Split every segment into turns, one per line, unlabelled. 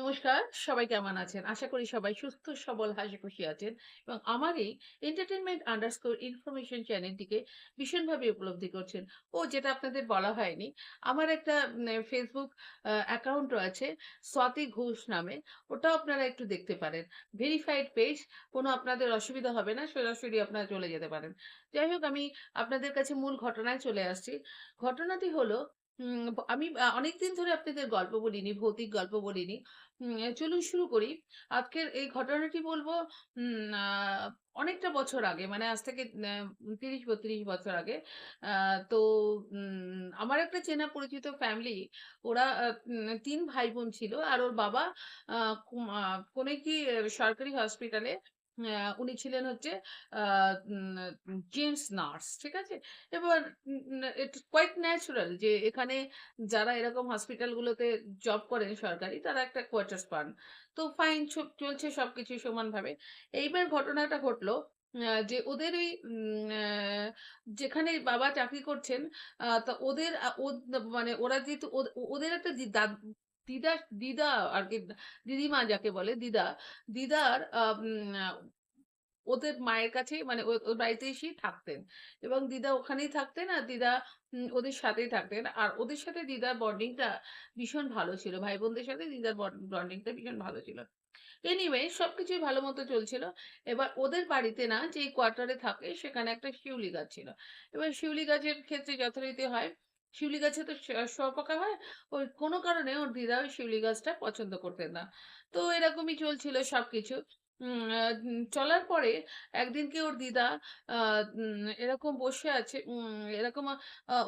নমস্কার, সবাই কেমন আছেন? আশা করি সবাই সুস্থ, সবল হাসি খুশি আছেন এবং আমার এই এন্টারটেনমেন্ট আন্ডারস্কোর ইনফরমেশন চ্যানেলটিকে ভীষণভাবে উপলব্ধি করছেন। ও, যেটা আপনাদের বলা হয়নি, আমার একটা ফেসবুক অ্যাকাউন্ট আছে স্বাতি ঘোষ নামে, ওটাও আপনারা একটু দেখতে পারেন। ভেরিফাইড পেজ কোনো আপনাদের অসুবিধা হবে না, সরাসরি আপনারা চলে যেতে পারেন। যাই হোক, আমি আপনাদের কাছে মূল ঘটনায় চলে আসছি। ঘটনাটি হলো আমি অনেকদিন ধরে আপনাদের গল্প বলিনি, ভৌতিক গল্প বলিনি। চলুন শুরু করি। আজকের এই ঘটনাটি বলব অনেকটা বছর আগে মানে আজ থেকে তিরিশ, বত্রিশ বছর আগে। তো আমার একটা চেনা পরিচিত ফ্যামিলি ওরা তিন ভাই বোন ছিল। আর ওর বাবা কোনো কি সরকারি হসপিটালে উনি ছিলেন হচ্ছে জেন্টস নার্স ঠিক আছে? এবার ইটস কোয়াইট ন্যাচারাল যে এখানে যারা এরকম হসপিটালগুলোতে জব করেন সরকারি, তারা একটা কোয়ার্টার্স পান। তো ফাইন চলছে সবকিছু সমানভাবে। এইবার ঘটনাটা ঘটলো যে ওদের ওই যেখানে বাবা চাকরি করছেন তা ওদের মানে ওরা যেহেতু ওদের একটা দিদা দিদা আর কি দিদিমা যাকে বলে, দিদা, দিদার ওদের মায়ের কাছেই মানে ওর বাড়িতে এসেই থাকতেন। এবং দিদা ওখানেই থাকতেন আর দিদা ওদের সাথেই থাকতেন। আর ওদের সাথে দিদার বন্ডিংটা ভীষণ ভালো ছিল। ভাই বোনদের সাথে দিদার বন্ডিংটা ভীষণ ভালো ছিল। এনিওয়ে সবকিছুই ভালো মতো চলছিল। এবার ওদের বাড়িতে না যে কোয়ার্টারে থাকে, সেখানে একটা শিউলি গাছ ছিল। এবার শিউলি গাছের ক্ষেত্রে যথারীতি হয় শিউলি গাছে তো শুঁয়োপোকা হয়। ওই কোনো কারণে ওর দিদা ওই শিউলি গাছটা পছন্দ করতেন না। তো এরকমই চলছিল সব কিছু চলার পরে একদিনকে ওর দিদা এরকম বসে আছে এরকম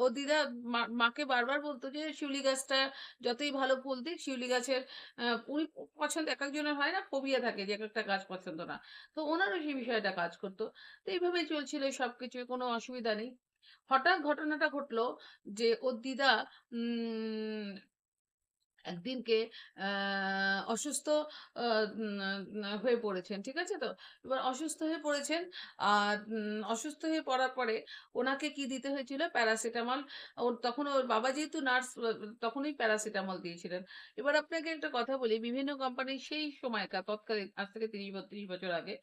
ওর দিদা মাকে বারবার বলতো যে শিউলি গাছটা যতই ভালো ফুল দিক, শিউলি গাছের উনি পছন্দ, এক একজনের হয় না, ফোবিয়া থাকে যে এক একটা গাছ পছন্দ না। তো ওনারও সেই বিষয়টা কাজ করতো। তো এইভাবেই চলছিল সবকিছু, কোনো অসুবিধা নেই। হঠাৎ ঘটনাটা ঘটলো যে ওর দিদা একদিনকে অসুস্থ হয়ে পড়েছেন, ঠিক আছে তো? এবার অসুস্থ হয়ে পড়েছেন আর অসুস্থ হয়ে পড়ার পরে ওনাকে কি দিতে হয়েছিল? প্যারাসিটামল। ওর তখন ওর বাবা যেহেতু নার্স তখনই প্যারাসিটামল দিয়েছিলেন। এবার আপনাকে একটা কথা বলি, বিভিন্ন কোম্পানি সেই সময়কার, তৎকালীন, আজ থেকে তিরিশ বত্রিশ বছর আগে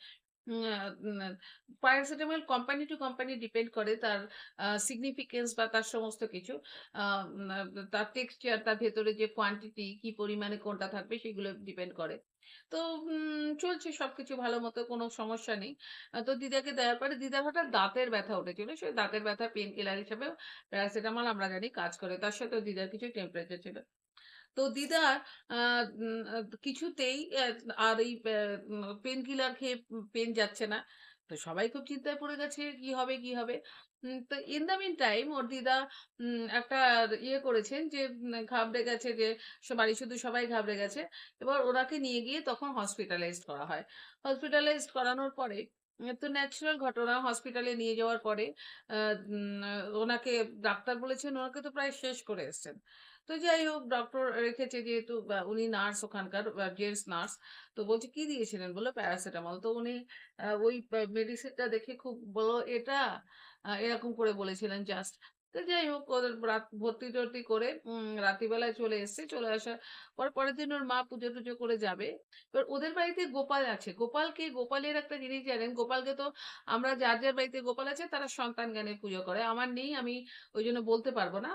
paracetamol company to company depend করে তার সিগনিফিকেন্স বা তার সমস্ত কিছু। তার টেক্সচার তার ভেতরে যে কোয়ান্টিটি কি পরিমাণে কোনটা থাকবে সেগুলো ডিপেন্ড করে। তো চলছে সবকিছু ভালো মতো, কোনো সমস্যা নেই। তো দিদাকে দেওয়ার পরে দিদার হঠাৎ দাঁতের ব্যথা উঠেছিল। সেই দাঁতের ব্যথা পেন কিলার হিসেবে প্যারাসিটামল আমরা জানি কাজ করে। তার সাথে দিদার কিছু টেম্পারেচার ছিল। তো দিদার কিছুতেই আর এই পেন কিলার খেয়ে পেন যাচ্ছে না। তো সবাই খুব চিন্তায় পড়ে গেছে, কি হবে কি হবে? তো ইন দ্য মিন টাইম ওর দিদা একটা ইয়ে করেছেন যে ঘাবড়ে গেছে যে, বাড়ি শুধু সবাই ঘাবড়ে গেছে। এবার ওনাকে নিয়ে গিয়ে তখন হসপিটালাইজড করা হয়। হসপিটালাইজড করানোর পরে তো ন্যাচারাল ঘটনা হসপিটালে নিয়ে যাওয়ার পরে ওনাকে ডাক্তার বলেছেন, ওনাকে তো প্রায় শেষ করে এসেছেন। তো যাই হোক ডক্টর রেখেছে যেহেতু উনি নার্স ওখানকার জেন্টস নার্স তো বলছে কি দিয়েছিলেন বলো? প্যারাসিটামল তো উনি ওই মেডিসিনটা দেখে খুব বলো, এটা এরকম করে বলেছিলেন জাস্ট তো যাই হোক রাত, ভর্তি টর্তি করে রাত্রিবেলায় চলে এসেছে। চলে আসার পর, পরের দিন ওর মা পুজো টুজো করে যাবে। এবার ওদের বাড়িতে গোপাল আছে। গোপালকে গোপালের একটা জিনিস জানেন? গোপালকে তো আমরা যার যার বাড়িতে গোপাল আছে, তারা সন্তান জ্ঞানের পুজো করে। আমার নেই, আমি ওই জন্য বলতে পারব না।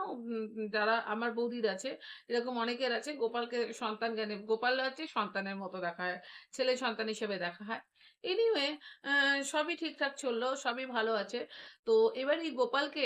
যারা আমার বৌদির আছে, এরকম অনেকের আছে, গোপালকে সন্তান জ্ঞানে, গোপাল আছে সন্তানের মতো দেখা হয়, ছেলে সন্তান হিসেবে দেখা হয়। এনিওয়ে সবই ঠিকঠাক চলল, সবই ভালো আছে। তো এবার এই গোপালকে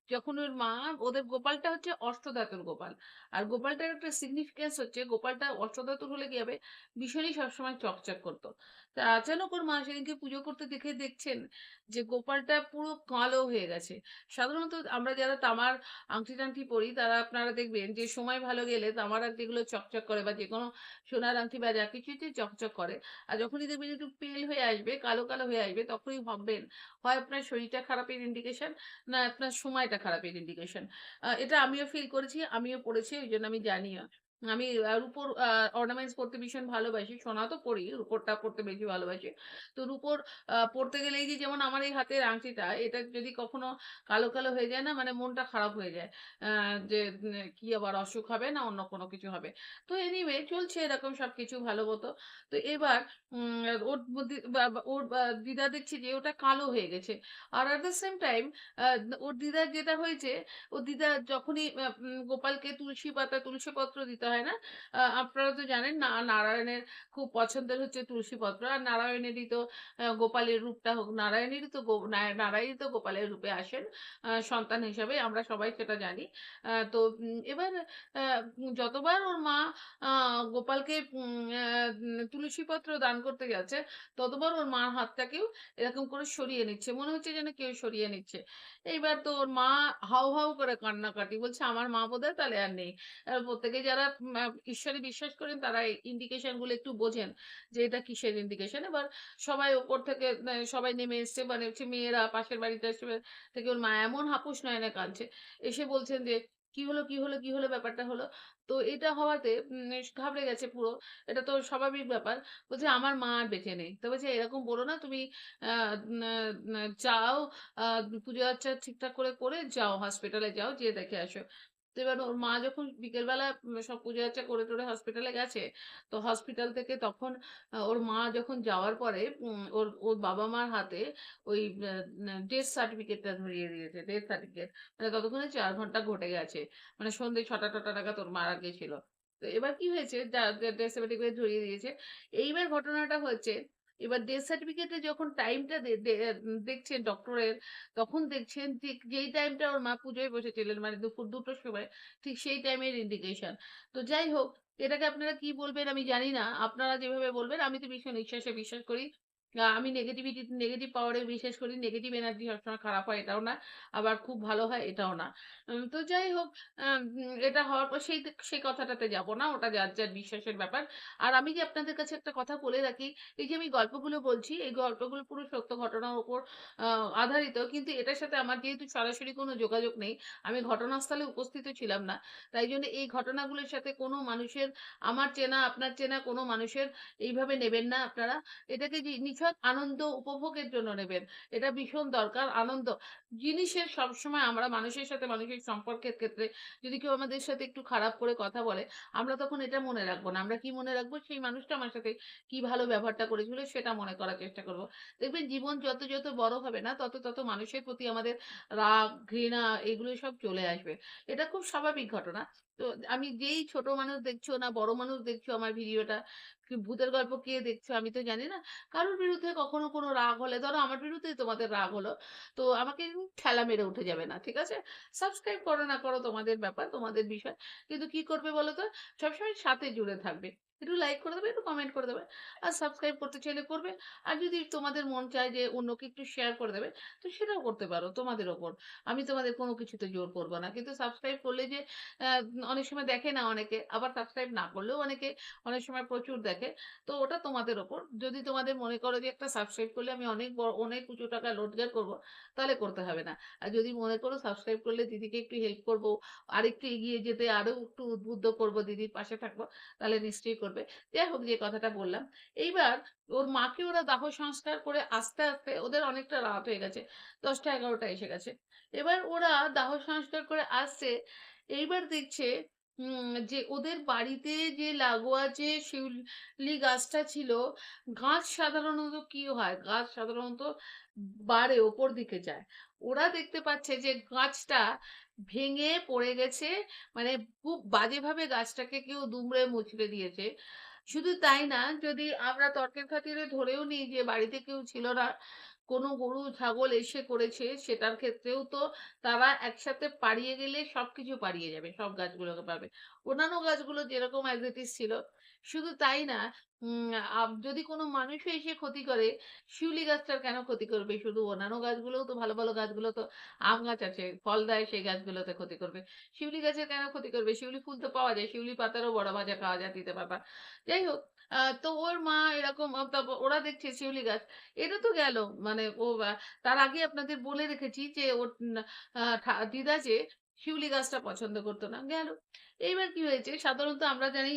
যখন ওর মা, ওদের গোপালটা হচ্ছে অষ্টধাতুর গোপাল। আর গোপালটার একটা সিগনিফিকেন্স হচ্ছে, গোপালটা অষ্টধাতুর হলে কি হবে? ভীষণই সবসময় চকচক করতো। তা আচানক ওর মা সেদিনকে পুজো করতে দেখে দেখছেন যে গোপালটা পুরো কালো হয়ে গেছে। সাধারণত আমরা যারা তামার আংটি টাংটি পরি, তারা আপনারা দেখবেন যে সময় ভালো গেলে তামার আংটিগুলো চকচক করে বা যে কোনো সোনার আংটি বা যা কিছুতে চকচক করে। আর যখনই দেখবেন একটু পেল হয়ে আসবে, কালো কালো হয়ে আসবে, তখনই ভাববেন, হয় আপনার শরীরটা খারাপের ইন্ডিকেশন না আপনার সময়টা খারাপের ইন্ডিকেশন এটা আমিও ফিল করেছি আমিও পড়েছি ওই জন্য আমি জানিও। আমি রূপোর অর্নামেন্টস পড়তে ভীষণ ভালোবাসি। সোনা তো পড়ি, রূপোরটা পড়তে বেশি ভালোবাসি। তো রূপোর পড়তে গেলে এই যে যেমন আমার এই হাতের আংটিটা, এটা যদি কখনো কালো, কালো হয়ে যায় না মানে মনটা খারাপ হয়ে যায়। যে কি আবার অসুখ হবে না অন্য কোনো কিছু হবে। তো এনিওয়ে চলছে এরকম সবকিছু ভালো মতো। তো এবার ওর ওর দিদা দেখছি যে ওটা কালো হয়ে গেছে। আর এট দ্য সেম টাইম ওর দিদার যেটা হয়েছে, ওর দিদা যখনই গোপালকে তুলসী পাতা, তুলসী পত্র দিতে হয় না? আপনারা তো জানেন না নারায়ণের খুব পছন্দের হচ্ছে তুলসী পত্র। আর নারায়ণেরই তো গোপালের রূপটা হোক নারায়ণেরই তো নারায়ণই তো গোপালের রূপে আসেন সন্তান হিসাবে। আমরা সবাই সেটা জানি। তো এবার যতবার ওর মা গোপালকে তুলসী পত্র দান করতে গেছে, ততবার ওর মার হাতটাকেও এরকম করে সরিয়ে নিচ্ছে। মনে হচ্ছে যেন কেউ সরিয়ে নিচ্ছে। এইবার তো ওর মা হাউ, হাউ করে কান্নাকাটি। বলছে, "আমার মা বোধহয় তাহলে আর নেই।" প্রত্যেকে যারা ঈশ্বরে বিশ্বাস করেন তারা ইন্ডিকেশনগুলো একটু বোঝেন যে এটা কিসের ইন্ডিকেশন। এবার সবাই উপর থেকে সবাই নেমে এসছে মানে হচ্ছে মেয়েরা পাশের বাড়িতে এসে থেকে ওর মা এমন হাপুস নয়নে কাঁদছে। এসে বলছেন যে, "কি হলো, কি হলো, কি হলো? ব্যাপারটা হলো?" তো এটা হওয়াতে ঘাবড়ে গেছে পুরো। এটা তো স্বাভাবিক ব্যাপার। বলছে, "আমার মা আর বেঁচে নেই।" তো বলছে, "এরকম বলো না। তুমি না না যাও আ পুজো-আচ্চা ঠিকঠাক করে, করে যাও হসপিটালে যাও, যেয়ে দেখে আসো।" তো এবার ওর মা যখন বিকেলবেলা সব পুজো-আচ্চা করে টরে হসপিটালে গেছে, তো হসপিটাল থেকে তখন ওর মা যখন যাওয়ার পরে ওর ওর বাবা-মার হাতে ওই ডেথ সার্টিফিকেটটা ধরিয়ে দিয়েছে। Death certificate. মানে ততক্ষণে চার ঘণ্টা ঘটে গেছে। মানে সন্ধ্যে ৬টা-টটা নাগাদ ওর মারা গেছিল। তো এবার কি হয়েছে? ডেথ সার্টিফিকেট ধরিয়ে দিয়েছে। এইবার ঘটনাটা হচ্ছে এবার ডেথ সার্টিফিকেটে যখন টাইমটা দেখছেন ডক্টরের, তখন দেখছেন ঠিক যেই টাইমটা ওর মা পুজোয় বসেছিলেন মানে দুপুর দুটোর সময়, ঠিক সেই টাইমের ইন্ডিকেশন। তো যাই হোক, এটাকে আপনারা কি বলবেন আমি জানি না। আপনারা যেভাবে বলবেন আমি তো ভীষণ নিঃশ্বাসে বিশ্বাস করি। আমি নেগেটিভিটি নেগেটিভ পাওয়ার বিশ্বাস করি। নেগেটিভ এনার্জি সবসময় খারাপ হয় এটাও না। আবার খুব ভালো হয় এটাও না। তো যাই হোক এটা হওয়ার পর সেই সেই কথাটাতে যাব না। ওটা যার, যার বিশ্বাসের ব্যাপার। আর আমি যে আপনাদের কাছে একটা কথা বলে রাখি, এই যে আমি গল্পগুলো বলছি, এই গল্পগুলো পুরো সত্য ঘটনার উপর আধারিত। কিন্তু এটার সাথে আমার যেহেতু সরাসরি কোনো যোগাযোগ নেই, আমি ঘটনাস্থলে উপস্থিত ছিলাম না। তাই জন্য এই ঘটনাগুলোর সাথে কোনো মানুষের আমার চেনা, আপনার চেনা কোনো মানুষের এইভাবে নেবেন না আপনারা। এটাকে নিছক আনন্দ উপভোগের জন্য নেবেন। এটা ভীষণ দরকার আনন্দ। জিনিসের সবসময় আমরা মানুষের সাথে মানুষের সম্পর্কের ক্ষেত্রে যদি কেউ আমাদের সাথে একটু খারাপ করে কথা বলে, আমরা তখন এটা মনে রাখব না। আমরা কি মনে রাখব? সেই মানুষটা আমার সাথে কি ভালো ব্যবহারটা করেছিল সেটা মনে করার চেষ্টা করব। দেখবেন জীবন যত, যত বড় হবে না তত, তত মানুষের প্রতি আমাদের রাগ, ঘৃণা এগুলো সব চলে আসবে। এটা খুব স্বাভাবিক ঘটনা। তো আমি যেই ছোট মানুষ দেখছ না বড় মানুষ দেখছ আমার ভিডিওটা, ভূতের গল্প কে দেখছ আমি তো জানি না। কারোর বিরুদ্ধে কখনো কোনো রাগ হলে ধরো আমার বিরুদ্ধেই তোমাদের রাগ হলো। তো আমাকে ঠেলা মেরে উঠে যাবে না। ঠিক আছে? সাবস্ক্রাইব করো না করো তোমাদের ব্যাপার, তোমাদের বিষয়। কিন্তু কি করবে বলো তো? সবসময় সাথে জুড়ে থাকবে। একটু লাইক করে দেবে, একটু কমেন্ট করে দেবে। আর সাবস্ক্রাইব করতে চাইলে করবে। আর যদি তোমাদের মন চায় যে অন্যকে একটু শেয়ার করে দেবে, তো সেটাও করতে পারো তোমাদের ওপর। আমি তোমাদের কোনো কিছুতে জোর করব না। কিন্তু সাবস্ক্রাইব করলে যে অনেক সময় দেখে না অনেকে, আবার সাবস্ক্রাইব না করলেও অনেকে অনেক সময় প্রচুর দেখে। তো ওটা তোমাদের ওপর। যদি তোমাদের মনে করো যে একটা সাবস্ক্রাইব করলে আমি অনেক ব অনেক উঁচু টাকা রোজগার করব, তাহলে করতে হবে না। আর যদি মনে করো সাবস্ক্রাইব করলে দিদিকে একটু হেল্প করব, আরেকটু এগিয়ে যেতে আরও একটু উদ্বুদ্ধ করব দিদির পাশে থাকব, তাহলে নিশ্চয়ই করবে। যাই হোক যে কথাটা বললাম। এইবার ওর মাকে ওরা দাহ সংস্কার করে আস্তে, আস্তে ওদের অনেকটা রাত হয়ে গেছে। ১০টা-১১টা এসে গেছে। এবার ওরা দাহ সংস্কার করে আসছে। এইবার দেখছে যে ওদের বাড়িতে যে লাগোয়া যে শিউলি গাছটা ছিল, গাছ সাধারণত কি হয়? গাছ সাধারণত বাড়ে, ওপর দিকে যায়। ওরা দেখতে পাচ্ছে যে গাছটা ভেঙে পড়ে গেছে। মানে খুব বাজেভাবে গাছটাকে কেউ দুমড়ে মুচড়ে দিয়েছে। শুধু তাই না, যদি আমরা তর্কের খাতিরে ধরেও নিই যে বাড়িতে কেউ ছিল না, কোনো গরু ছাগল এসে করেছে, সেটার ক্ষেত্রেও তো তারা একসাথে পাড়িয়ে গেলে সব কিছু পাড়িয়ে যাবে। সব গাছগুলোকে পাবে অন্যান্য গাছগুলো যেরকম is ছিল, শুধু তাই না, যদি কোনো মানুষও এসে ক্ষতি করে, শিউলি গাছটার কেন ক্ষতি করবে? শুধু অন্যান্য গাছগুলোও তো ভালো, ভালো গাছগুলো তো আম গাছ আছে, ফল দেয় সেই গাছগুলোতে ক্ষতি করবে। শিউলি গাছের কেন ক্ষতি করবে? শিউলি ফুল তো পাওয়া যায়। শিউলি পাতারও বড়া ভাজা খাওয়া যায় তিতে পাতা। যাই হোক, তো ওর মা এরকম ওরা দেখছে শিউলি গাছ। এটা তো গেল। মানে ও তার আগে আপনাদের বলে রেখেছি যে ওর দিদা যে শিউলি গাছটা পছন্দ করতো না। গেল। এইবার কি হয়েছে, সাধারণত আমরা জানি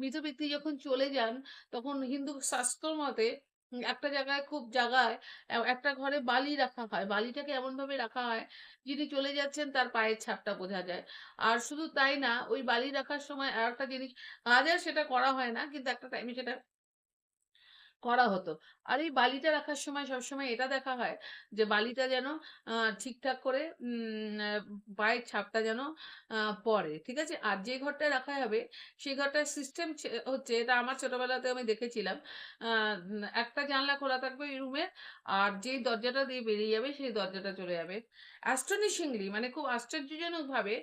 মৃত ব্যক্তি যখন চলে যান, তখন হিন্দু শাস্ত্র মতে একটা জায়গায় খুব জায়গায় একটা ঘরে বালি রাখা হয়। বালিটাকে এমনভাবে রাখা হয়, যিনি চলে যাচ্ছেন তার পায়ের ছাপটা বোঝা যায়। আর শুধু তাই না, ওই বালি রাখার সময় আর একটা জিনিস, আজ আর সেটা করা হয় না। কিন্তু একটা টাইমে সেটা করা হতো। আর এই বালিটা রাখার সময় সবসময় এটা দেখা হয় যে বালিটা যেন ঠিকঠাক করে পায়ের ছাপটা যেন পড়ে। ঠিক আছে? আর যে ঘরটায় রাখা হবে সেই ঘরটার সিস্টেম হচ্ছে এটা আমার ছোটবেলাতে আমি দেখেছিলাম। একটা জানলা খোলা থাকবে ওই রুমের আর যেই দরজাটা দিয়ে বেরিয়ে যাবে সেই দরজাটা চলে যাবে। astonishingly মানে খুব আশ্চর্যজনকভাবে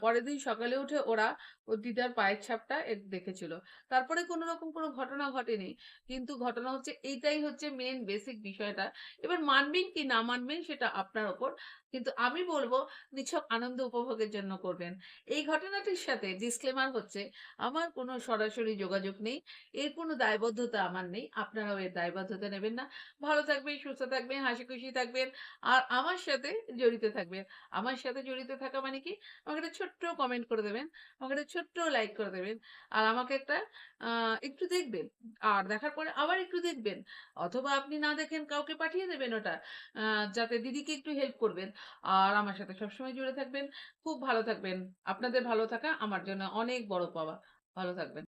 পরের দিন সকালে উঠে ওরা ওর দিদার পায়ের ছাপটা দেখেছিল। তারপরে কোনো রকম কোনো ঘটনা ঘটেনি। কিন্তু ঘটনা হচ্ছে, এইটাই হচ্ছে মেন বেসিক বিষয়টা। এবার মানবেন কি না মানবেন সেটা আপনার উপর। কিন্তু আমি বলব নিছক আনন্দ উপভোগের জন্য করবেন। এই ঘটনাটির সাথে ডিসক্লেমার হচ্ছে আমার কোনো সরাসরি যোগাযোগ নেই। এর কোনো দায়বদ্ধতা আমার নেই। আপনারাও এর দায়বদ্ধতা নেবেন না। ভালো থাকবেন, সুস্থ থাকবেন, হাসিখুশি থাকবেন। আর আমার সাথে জড়িত থাকবেন। আমার সাথে জড়িত থাকা মানে কি? আমাকে একটা ছোট্ট কমেন্ট করে দেবেন। আমাকে একটা ছোট্ট লাইক করে দেবেন। আর আমাকে একটা একটু দেখবেন। আর দেখার পরে আবার একটু দেখবেন। অথবা আপনি না দেখেন কাউকে পাঠিয়ে দেবেন ওটা। যাতে দিদিকে একটু হেল্প করবেন। আর আমার সাথে সবসময় জুড়ে থাকবেন। খুব ভালো থাকবেন। আপনাদের ভালো থাকা আমার জন্য অনেক বড় পাওয়া। ভালো থাকবেন।